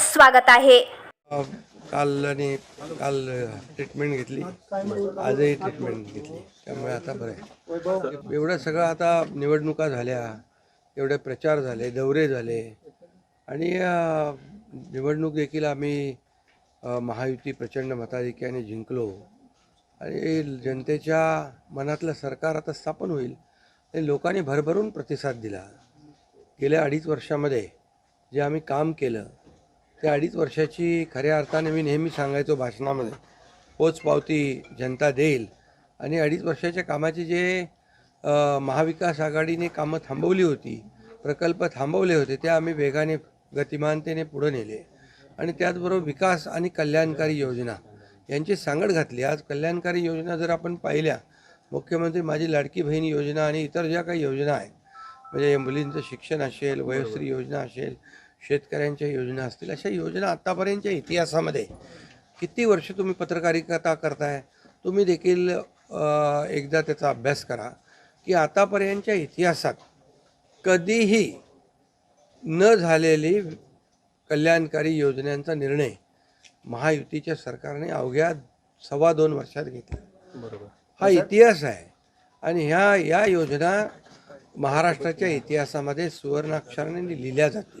स्वागत आहे. काल आणि काल ट्रीटमेंट घेतली. आजही ट्रीटमेंट घेतली. त्यामुळे आता बरं आहे. एवढं सगळं आता निवडणुका झाल्या एवढे प्रचार झाले दौरे झाले. आणि निवडणूक देखील आम्ही महायुती प्रचंड मताधिक्याने जिंकलो. आणि जनतेच्या मनातलं सरकार आता स्थापन होईल. आणि लोकांनी भरभरून प्रतिसाद दिला. गेल्या अडीच वर्षामध्ये जे आम्ही काम केलं त्या अडीच वर्षाची खऱ्या अर्थाने मी नेहमी सांगायचो भाषणामध्ये पोचपावती जनता देईल. आणि अडीच वर्षाच्या कामाची जे महाविकास आघाडीने कामं थांबवली होती प्रकल्प थांबवले होते ते आम्ही वेगाने गतिमानतेने पुढे नेले. आणि त्याचबरोबर विकास आणि कल्याणकारी योजना यांची सांगड घातली. आज कल्याणकारी योजना जर आपण पाहिल्या मुख्यमंत्री माझी लाडकी बहीण योजना आणि इतर ज्या काही योजना आहेत म्हणजे मुलींचं शिक्षण असेल वयोश्री योजना असेल शेतकऱ्यांच्या योजना असतील अशा योजना आत्तापर्यंतच्या इतिहासामध्ये किती वर्ष तुम्ही पत्रकारिता करताय? तुम्ही देखील एकदा त्याचा अभ्यास करा की आतापर्यंतच्या इतिहासात कधीही न झालेली कल्याणकारी योजनांचा निर्णय महायुतीच्या सरकारने अवघ्या सव्वा दोन वर्षात घेतला. बरोबर. हा इतिहास आहे आणि ह्या या योजना महाराष्ट्राच्या इतिहासामध्ये सुवर्णाक्षराने लिहिल्या जातील.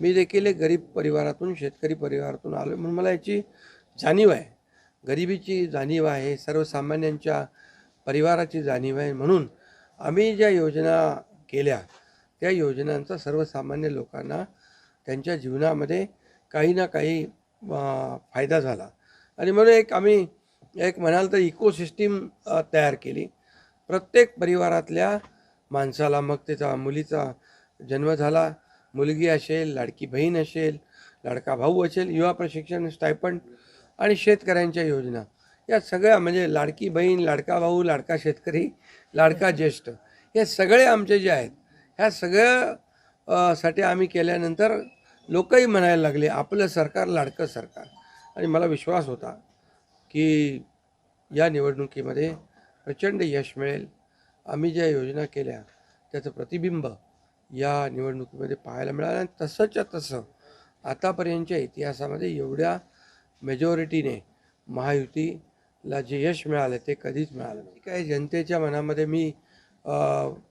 मी देखील एक गरीब परिवारातून शेतकरी परिवारातून आलो म्हणून मला याची जाणीव आहे. गरिबीची जाणीव आहे सर्वसामान्यांच्या परिवाराची जाणीव आहे. म्हणून आम्ही ज्या योजना केल्या त्या योजनांचा सर्वसामान्य लोकांना त्यांच्या जीवनामध्ये काही ना काही फायदा झाला. आणि म्हणून एक आम्ही एक म्हणाल तर इकोसिस्टीम तयार केली. प्रत्येक परिवारातल्या माणसाला मग त्याचा मुलीचा जन्म झाला. मुलगी असेल लाडकी बहीण असेल लाडका भाऊ असेल युवा प्रशिक्षण स्टायपंड आणि शेतकऱ्यांच्या योजना. या सगळ्या म्हणजे लाडकी बहीण लाडका भाऊ लाडका शेतकरी लाडका ज्येष्ठ हे सगळे आमचे जे आहेत ह्या सगळ्या साठी आम्ही केल्यानंतर लोकही म्हणायला लागले आपलं सरकार लाडकं सरकार. आणि मला विश्वास होता की या निवडणुकीमध्ये प्रचंड यश मिळेल. आम्ही ज्या योजना केल्या त्याचं प्रतिबिंब या निवडणुकीमध्ये पाहायला मिळालं आणि तसंच्या तसं आतापर्यंतच्या इतिहासामध्ये एवढ्या मेजॉरिटीने महायुतीला जे यश मिळालं ते कधीच मिळालं नाही. काय जनतेच्या मनामध्ये मी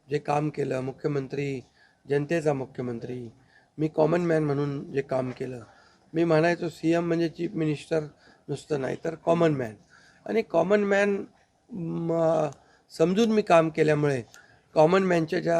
जे काम केलं मुख्यमंत्री जनतेचा मुख्यमंत्री मी कॉमन मॅन म्हणून जे काम केलं मी म्हणायचो सी एम म्हणजे चीफ मिनिस्टर नुसतं नाही तर कॉमन मॅन आणि कॉमन मॅन समजून मी काम केल्यामुळे कॉमन मॅनच्या ज्या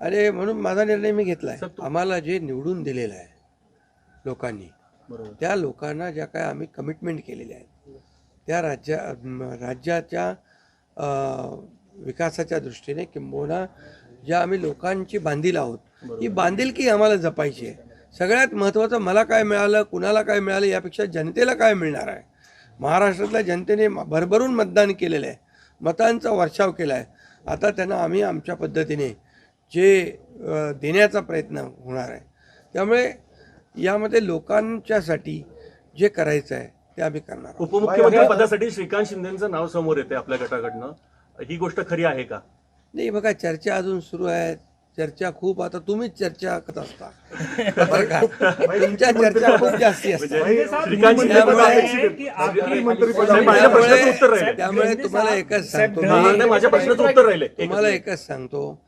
आणि म्हणून माझा निर्णय मी घेतला आहे आम्हाला जे निवडून दिलेलं आहे लोकांनी त्या लोकांना ज्या काय आम्ही कमिटमेंट केलेल्या आहेत त्या राज्या राज्याच्या विकासाच्या दृष्टीने किंबहुना ज्या आम्ही लोकांची बांधील आहोत ही बांधिलकी आम्हाला जपायची आहे? सगळ्यात महत्त्वाचं मला काय मिळालं कुणाला काय मिळालं यापेक्षा जनतेला काय मिळणार आहे? महाराष्ट्रातल्या जनतेने भरभरून मतदान केलेलं आहे मतांचा वर्षाव केला आहे आता त्यांना आम्ही आमच्या पद्धतीने जे देण्याचा प्रयत्न होणार आहे. त्यामुळे यामध्ये लोकांच्यासाठी जे करायचं आहे ते आम्ही करणार आहोत. उपमुख्यमंत्री पदासाठी श्रीकांत शिंदेचं नाव समोर येते आपल्या गटाकडनं. ही गोष्ट खरी आहे का? नाही बघा चर्चा अजून सुरू आहे. चर्चा खूप आता तुम्हीच चर्चा करत असता? तुमच्या चर्चा खूप जास्ती असतात. म्हणजे श्रीकांत शिंदे पण त्यामुळे- आहेत. तुम्हाला एकच सांगतो. मी नाही, माझ्या प्रश्नाचं उत्तर राहिले एकच तुम्हाला. एकच सांगतो.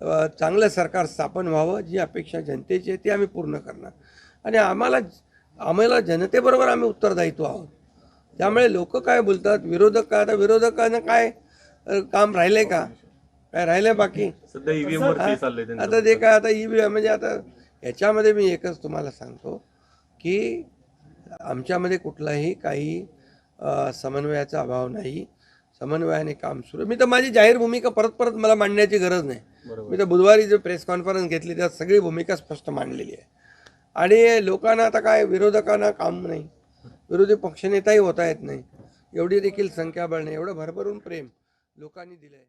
चांगलं सरकार स्थापन व्हावं जी अपेक्षा जनतेची आहे ती आम्ही पूर्ण करणार. आणि आम्हाला आम्हाला जनतेबरोबर आम्ही उत्तरदायित्व आहोत. त्यामुळे लोक काय बोलतात विरोधक काय? आता विरोधकांना काय काम राहिलंय का? काय राहिलंय बाकी? सध्या त्यांचं आता ते काय आता ई म्हणजे आता याच्यामध्ये मी एकच तुम्हाला सांगतो की आमच्यामध्ये कुठलाही काही समन्वयाचा अभाव नाही. समन्वयाने काम सुरू मी तर माझी जाहीर भूमिका परत परत मला मांडण्याची गरज नाही. मी तर बुधवारी जे प्रेस कॉन्फरन्स घेतली त्यात सगळी भूमिका स्पष्ट मांडलेली आहे. आणि लोकांना आता काय विरोधकांना काम नाही. विरोधी पक्षनेताही होता येत नाही. एवढी देखील संख्याबळ नाही एवढं भरभरून प्रेम लोकांनी दिलं आहे